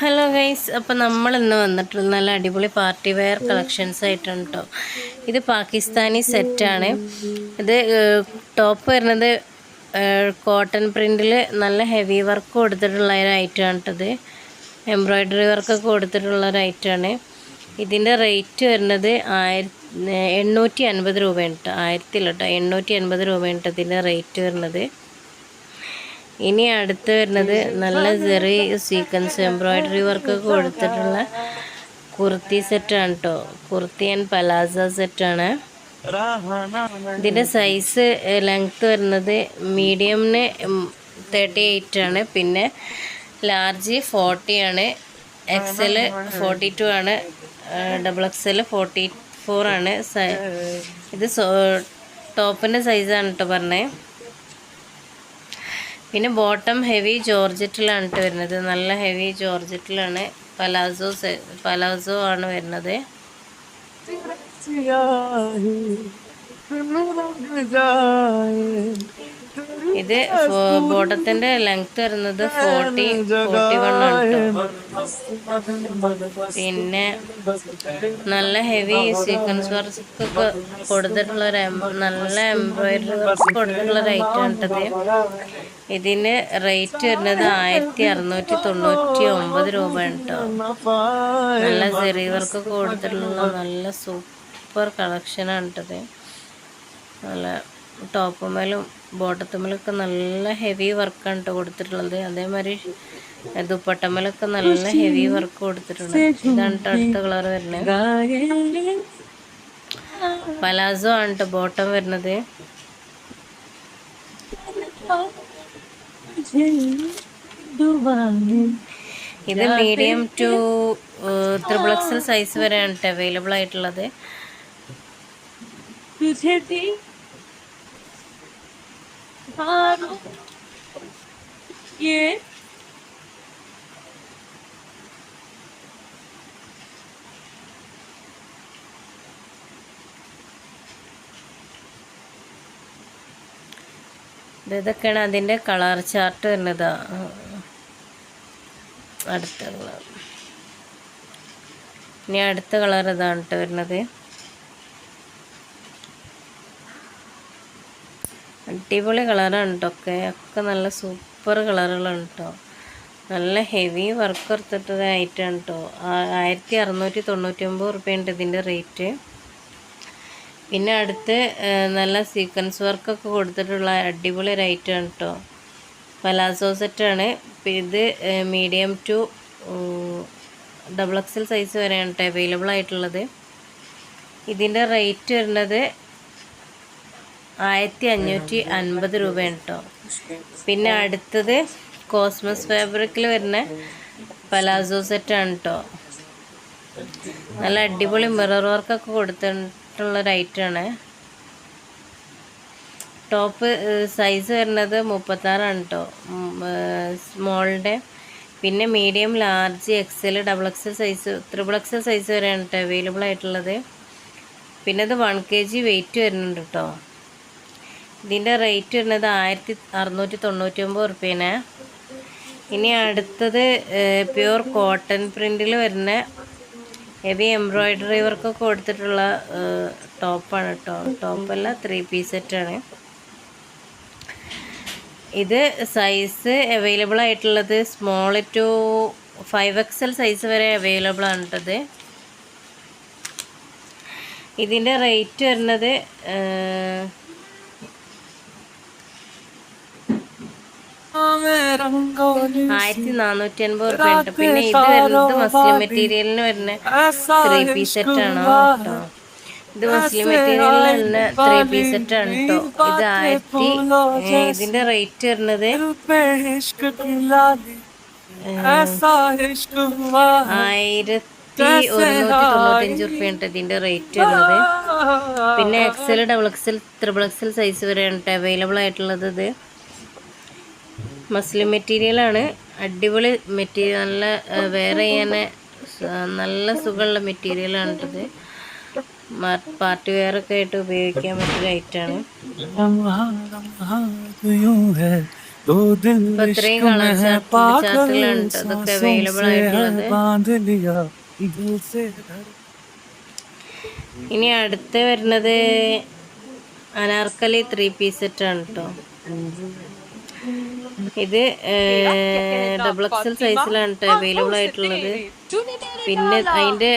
Hello guys അപ്പോൾ നമ്മൾ ഇന്ന് വന്നിട്ടുള്ള നല്ല അടിപൊളി പാർട്ടി വെയർ കളക്ഷൻസ് ആയിട്ടാണ് കേട്ടോ ഇത് പാകിസ്ഥാനി സെറ്റാണ് ഇത് ടോപ്പ് വരുന്നത് കോട്ടൺ പ്രിന്റിൽ നല്ല ഹെവി വർക്ക് കൊടുത്തിട്ടുള്ള ഒരു ഐറ്റമാണ് ഇത്. എംബ്രോയ്ഡറി വർക്കൊക്കെ കൊടുത്തിട്ടുള്ള ഒരു ഐറ്റമാണ് ഇതിന്റെ റേറ്റ് വരുന്നത് ആയിരത്തി എണ്ണൂറ്റി അൻപത് രൂപയാണ് കേട്ടോ ആയിരത്തില്ല കേട്ടോ എണ്ണൂറ്റി അൻപത് രൂപയാണ് കേട്ടോ ഇതിന്റെ റേറ്റ് വരുന്നത്. ഇനി അടുത്ത് വരുന്നത് നല്ല ചെറിയ സീക്വൻസ് എംബ്രോയ്ഡറി വർക്ക് കൊടുത്തിട്ടുള്ള കുർത്തി സെറ്റാണ് കേട്ടോ കുർത്തി ആൻഡ് പലാസ സെറ്റാണ് ഇതിന്റെ സൈസ് ലെങ്ത് വരുന്നത് മീഡിയമിന് തേർട്ടി എയ്റ്റ് ആണ്. പിന്നെ ലാർജ് ഫോർട്ടി ആണ്. എക്സൽ ഫോർട്ടി ടു ആണ്. ഡബിൾ എക്സൽ ഫോർട്ടി ഫോർ ആണ്. ഇത് ടോപ്പിന്റെ സൈസാണ് കേട്ടോ പറഞ്ഞത് പിന്നെ ബോട്ടം ഹെവി ജോർജറ്റിലാണ് കേട്ടോ വരുന്നത്. നല്ല ഹെവി ജോർജറ്റിലാണ്. പലാസോ പലാസോ ആണ് വരുന്നത്. ഇത് ബോട്ടത്തിന്റെ ലെങ്ത് വരുന്നത് ഫോർട്ടി ഫോർട്ടി വൺ ആണ് പിന്നെ നല്ല ഹെവി സീക്വൻസ് വർക്ക് ഒക്കെ കൊടുത്തിട്ടുള്ള ഒരു നല്ല എംബ്രോയിഡറി വർക്ക് കൊടുത്തിട്ടുള്ള ഐറ്റം ആണ് ഇതിന് റേറ്റ് വരുന്നത് ആയിരത്തി അറുന്നൂറ്റി തൊണ്ണൂറ്റി ഒമ്പത് രൂപയാണ് കേട്ടോ നല്ല ചെറിയ വർക്കൊക്കെ കൊടുത്തിട്ടുള്ള നല്ല സൂപ്പർ കളക്ഷനാണ് കേട്ടത് നല്ല ടോപ്പുമേലും ബോട്ടത്തുമേലൊക്കെ നല്ല ഹെവി വർക്കാണ് കേട്ടോ കൊടുത്തിട്ടുള്ളത്. അതേമാതിരി ദുപ്പട്ടമ്മലൊക്കെ നല്ല ഹെവി വർക്ക് കൊടുത്തിട്ടുണ്ട്. ഇതാണ് അടുത്ത കളർ വരുന്നത്. പലാസോ ആണ് കേട്ടോ ബോട്ടം വരുന്നത്. ഇത് medium to triple XL size വരെയാണ് അവൈലബിൾ ആയിട്ടുള്ളത്. ये you. ഇതൊക്കെയാണ് അതിന്റെ കളർ ചാർട്ട് വരുന്നത്. അടുത്ത കളർ. ഇനി അടുത്ത കളർ ഇതാണ് കേട്ടോ വരുന്നത്. അടിപൊളി കളറാണ് കേട്ടോ ഒക്കെ ഒക്കെ നല്ല സൂപ്പർ കളറുകളാണ് കേട്ടോ നല്ല ഹെവി വർക്ക് എടുത്തിട്ടതായിട്ടാണ് കേട്ടോ ആയിരത്തി അറുന്നൂറ്റി തൊണ്ണൂറ്റി ഒമ്പത് റുപ്യുണ്ട് ഇതിന്റെ റേറ്റ്. പിന്നെ അടുത്ത് നല്ല സീക്വൻസ് വർക്കൊക്കെ കൊടുത്തിട്ടുള്ള അടിപൊളി ഒരു ഐറ്റമാണ് കേട്ടോ പലാസോ സെറ്റാണ്. ഇത് medium to double XL size വരെയാണ് കേട്ടോ അവൈലബിൾ ആയിട്ടുള്ളത് ഇതിന്റെ റേറ്റ് വരുന്നത് ആയിരത്തി അഞ്ഞൂറ്റി അൻപത് രൂപയാണ് കേട്ടോ പിന്നെ അടുത്തത് കോസ്മസ് ഫാബ്രിക്കിൽ വരുന്ന പലാസോ സെറ്റാണ് കേട്ടോ നല്ല അടിപൊളി മിറർ വർക്കൊക്കെ കൊടുത്തിട്ടുള്ളൊരു ഐറ്റമാണ് ടോപ്പ് സൈസ് വരുന്നത് മുപ്പത്താറാണ് കേട്ടോ സ്മോളിന്റെ പിന്നെ medium large XL double XL size triple XL size വരെയാണ് കേട്ടോ അവൈലബിൾ ആയിട്ടുള്ളത്. പിന്നെ അത് വൺ കെ ജി വെയിറ്റ് വരുന്നുണ്ട് കേട്ടോ ഇതിന്റെ റേറ്റ് വരുന്നത് ആയിരത്തി അറുന്നൂറ്റി തൊണ്ണൂറ്റി ഒമ്പത് റുപ്യേനെ ഇനി അടുത്തത് പ്യുവർ കോട്ടൺ പ്രിന്റിൽ വരുന്ന ഹെവി എംബ്രോയ്ഡറി വർക്കൊക്കെ കൊടുത്തിട്ടുള്ള ടോപ്പാണ് കേട്ടോ ടോപ്പല്ല ത്രീ പീസ് സെറ്റാണ് ഇത് സൈസ് അവൈലബിൾ ആയിട്ടുള്ളത് small to five XL size വരെ അവൈലബിൾ ആണ് കേട്ടത് ഇതിന്റെ റേറ്റ് വരുന്നത് ആയിരത്തി നാനൂറ്റി അൻപത് റുപ്യ പിന്നെ ഇത് വരുന്നത് മസ്ലിം മെറ്റീരിയലിന് വരുന്ന ത്രീ പീസ് സെറ്റ് ആണ് കേട്ടോ. ഇത് മസ്ലിം മെറ്റീരിയലിൽ വരുന്ന ത്രീ പീസ് സെറ്റ് ആണ് കേട്ടോ. ഇത് ആയിരത്തി ഇതിന്റെ റേറ്റ് വരുന്നത് ആയിരത്തി ഒരുന്നൂറ്റി തൊണ്ണൂറ്റഞ്ച് റേറ്റ് വരുന്നത്. പിന്നെ XL double XL triple XL size വരെയാണ് അവൈലബിൾ ആയിട്ടുള്ളത് ഇത്. മസ്ലിൻ മെറ്റീരിയലാണ് അടിപൊളി മെറ്റീരിയൽ നല്ല വേറെ ചെയ്യാനെ നല്ല സുഖമുള്ള മെറ്റീരിയലാണ് ഇത്. പാർട്ടി വെയർ ഒക്കെ ആയിട്ട് ഉപയോഗിക്കാൻ പറ്റിയ ഐറ്റാണ് ഇത്രയും ഇനി അടുത്ത് വരുന്നത് അനാർക്കലി ത്രീ പീസ് ആണ് കേട്ടോ ഇത് ഡബിൾ എക്സൽ സൈസിലാണ് അവൈലബിൾ ആയിട്ടുള്ളത്. പിന്നെ അതിന്റെ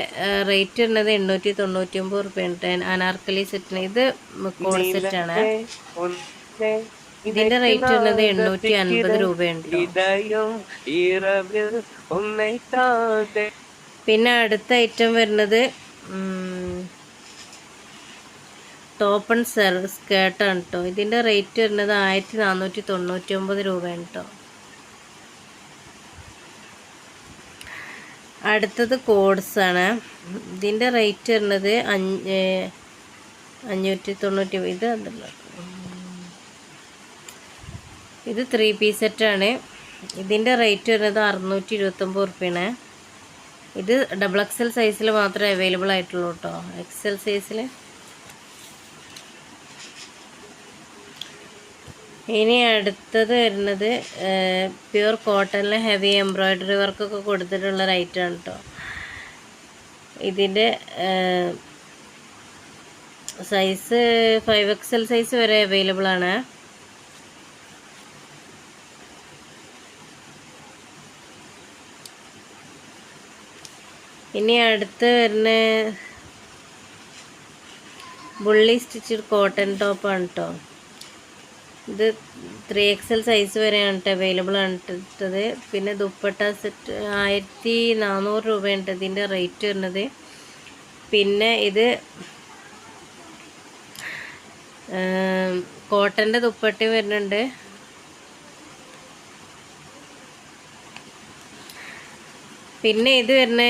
റേറ്റ് വരുന്നത് എണ്ണൂറ്റി തൊണ്ണൂറ്റി ഒമ്പത് റുപ്യ അനാർക്കലി സെറ്റിന് ഇത് കോൾ സെറ്റ് ആണ്. ഇതിന്റെ റേറ്റ് വരുന്നത് എണ്ണൂറ്റി അൻപത് രൂപയുണ്ട് പിന്നെ അടുത്ത ഐറ്റം വരുന്നത് ഉം ടോപ്പ് ആൻഡ് സെർ സ്കേർട്ടാണ് കേട്ടോ. ഇതിന്റെ റേറ്റ് വരുന്നത് ആയിരത്തി നാനൂറ്റി തൊണ്ണൂറ്റി ഒമ്പത് രൂപയാണ് കേട്ടോ. അടുത്തത് കോഡ്സ് ആണ്. ഇതിന്റെ റേറ്റ് വരുന്നത് അഞ്ഞ് അഞ്ഞൂറ്റി തൊണ്ണൂറ്റി ഇത് അതല്ല ഇത് ത്രീ പീസ് സെറ്റാണ്. ഇതിന്റെ റേറ്റ് വരുന്നത് അറുന്നൂറ്റി ഇരുപത്തൊമ്പത് റുപ്യാണ്. ഇത് ഡബിൾ എക്സൽ സൈസിൽ മാത്രമേ അവൈലബിൾ ആയിട്ടുള്ളൂ കേട്ടോ. എക്സൽ സൈസിൽ ഇനി അടുത്തത് വരുന്നത് പ്യുർ കോട്ടണിൽ ഹെവി എംബ്രോയ്ഡറി വർക്കൊക്കെ കൊടുത്തിട്ടുള്ള റൈറ്റാണ് കേട്ടോ ഇതിന്റെ സൈസ് ഫൈവ് എക്സൽ സൈസ് വരെ അവൈലബിൾ ആണ്. ഇനി അടുത്ത് വരുന്ന ബുള്ളി സ്റ്റിച്ചഡ് കോട്ടൺ ടോപ്പാണ് കേട്ടോ ഇത് ത്രീ എക്സൽ സൈസ് വരെയാണ് അവൈലബിൾ ആണ് ഇട്ടത്. പിന്നെ ദുപ്പട്ട സെറ്റ് ആയിരത്തി നാനൂറ് രൂപയാണ് ഇതിന്റെ റേറ്റ് വരുന്നത്. പിന്നെ ഇത് കോട്ടന്റെ ദുപ്പട്ടി വരുന്നുണ്ട്. പിന്നെ ഇത് വരുന്ന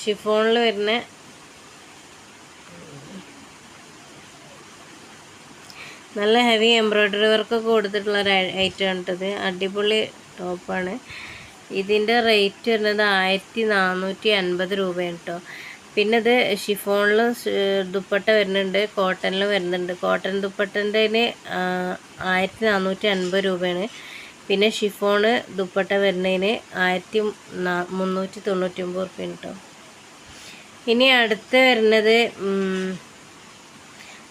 ഷിഫോണിൽ വരുന്ന നല്ല ഹെവി എംബ്രോയ്ഡറി വർക്കൊക്കെ കൊടുത്തിട്ടുള്ള ഒരു ഐറ്റം ആണ് കേട്ടത് അടിപൊളി ടോപ്പാണ് ഇതിന്റെ റേറ്റ് വരുന്നത് ആയിരത്തി നാനൂറ്റി അൻപത് രൂപയാണ് കേട്ടോ പിന്നെ ഇത് ഷിഫോണിൽ ദുപ്പട്ട വരുന്നുണ്ട് കോട്ടണിൽ വരുന്നുണ്ട്. കോട്ടൺ ദുപ്പട്ടന്റെ ആയിരത്തി നാനൂറ്റി അൻപത് രൂപയാണ്. പിന്നെ ഷിഫോണ് ദുപ്പട്ട വരുന്നതിന് ആയിരത്തി മുന്നൂറ്റി തൊണ്ണൂറ്റി ഒമ്പത് റുപ്യാണ് കേട്ടോ ഇനി അടുത്ത് വരുന്നത്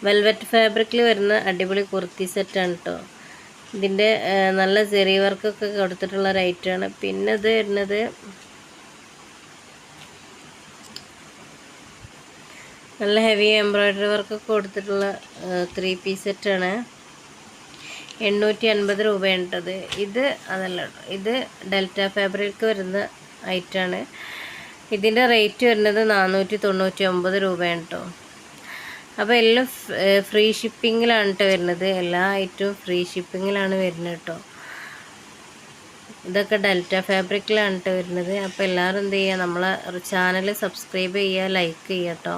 വെൽവെറ്റ് ഫാബ്രിക്കിൽ വരുന്ന അടിപൊളി കുർത്തി സെറ്റാണ് കേട്ടോ ഇതിന്റെ നല്ല ചെറിയ വർക്കൊക്കെ കൊടുത്തിട്ടുള്ള ഐറ്റമാണ് പിന്നെ ഇത് വരുന്നത് നല്ല ഹെവി എംബ്രോയ്ഡറി വർക്കൊക്കെ കൊടുത്തിട്ടുള്ള ത്രീ പീസ് സെറ്റാണ് എണ്ണൂറ്റി അൻപത് രൂപയാണ് ഇത്. അതല്ല ഇത് ഡെൽറ്റ ഫാബ്രിക്ക് വരുന്ന ഐറ്റമാണ് ഇതിന്റെ റേറ്റ് വരുന്നത് നാനൂറ്റി തൊണ്ണൂറ്റി ഒമ്പത് രൂപയാണ് കേട്ടോ അപ്പോൾ എല്ലാം ഫ്രീ ഷിപ്പിങ്ങിലാണ് കേട്ടോ വരുന്നത്. എല്ലാ ഐറ്റവും ഫ്രീ ഷിപ്പിങ്ങിലാണ് വരുന്നത് കേട്ടോ ഇതൊക്കെ ഡെൽറ്റ ഫാബ്രിക്കിലാണ് കേട്ടോ വരുന്നത്. അപ്പോൾ എല്ലാവരും എന്ത് ചെയ്യുക നമ്മളെ ചാനൽ സബ്സ്ക്രൈബ് ചെയ്യുക ലൈക്ക് ചെയ്യുക കേട്ടോ